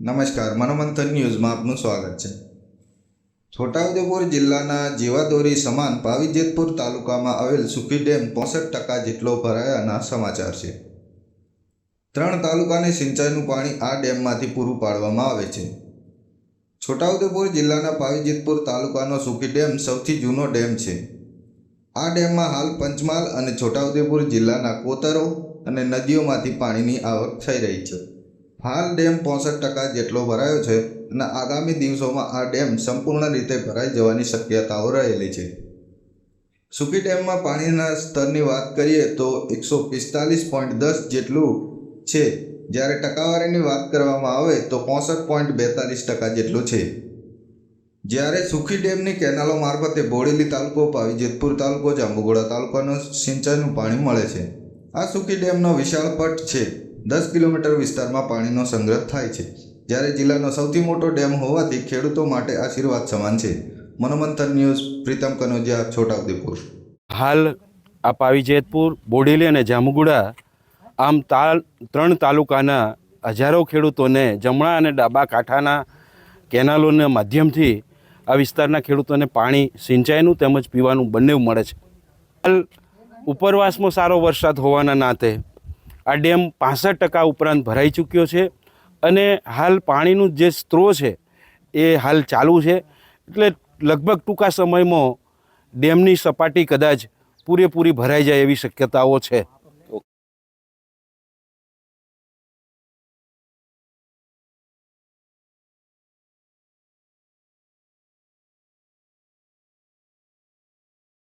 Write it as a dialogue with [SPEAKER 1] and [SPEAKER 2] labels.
[SPEAKER 1] નમસ્કાર, મનોમંથન ન્યૂઝમાં આપનું સ્વાગત છે. છોટાઉદેપુર જિલ્લાના જીવાદોરી સમાન પાવીજેતપુર તાલુકામાં આવેલ સુખી ડેમ પોસઠ ટકા જેટલો ભરાયાના સમાચાર છે. ત્રણ તાલુકાને સિંચાઈનું પાણી આ ડેમમાંથી પૂરું પાડવામાં આવે છે. છોટાઉદેપુર જિલ્લાના પાવીજેતપુર તાલુકાનો સુખી ડેમ સૌથી જૂનો ડેમ છે. આ ડેમમાં હાલ પંચમહાલ અને છોટાઉદેપુર જિલ્લાના કોતરો અને નદીઓમાંથી પાણીની આવક થઈ રહી છે. હાલ ડેમ પોસઠ ટકા જેટલો ભરાયો છે અને આગામી દિવસોમાં આ ડેમ સંપૂર્ણ રીતે ભરાઈ જવાની શક્યતાઓ રહેલી છે. સુકી ડેમમાં પાણીના સ્તરની વાત કરીએ તો એકસો પિસ્તાલીસ પોઈન્ટ દસ જેટલું છે. જ્યારે ટકાવારીની વાત કરવામાં આવે તો પોસઠ પોઈન્ટ બેતાલીસ ટકા જેટલું છે. જ્યારે સુખી ડેમની કેનાલો મારફતે બોડેલી તાલુકો પાવીજેતપુર તાલુકો, જાંબુઘોડા તાલુકાનું સિંચાઈનું પાણી મળે છે. આ સુખી ડેમનો વિશાળ પટ છે. દસ કિલોમીટર વિસ્તારમાં પાણીનો સંગ્રહ થાય છે. જ્યારે જિલ્લાનો સૌથી મોટો ડેમ હોવાથી ખેડૂતો માટે આશીર્વાદ સમાન છે. મનોમંથન ન્યૂઝ, પ્રીતમ કનોજિયા, છોટાઉદેપુર.
[SPEAKER 2] હાલ આ પાવીજેતપુર બોડેલી અને જામુગુડા, આમ તાલ, ત્રણ તાલુકાના હજારો ખેડૂતોને જમણા અને ડાબા કાંઠાના કેનાલોના માધ્યમથી આ વિસ્તારના ખેડૂતોને પાણી, સિંચાઈનું તેમજ પીવાનું બંને મળે છે. ઉપરવાસમાં સારો વરસાદ હોવાના નાતે આ ડેમ પાસઠ ટકા ઉપરાંત ભરાઈ ચૂક્યો છે અને હાલ પાણીનું જે સ્ત્રો છે એ હાલ ચાલુ છે. એટલે લગભગ ટૂંકા સમયમાં ડેમની સપાટી કદાચ પૂરેપૂરી ભરાઈ જાય એવી શક્યતાઓ છે.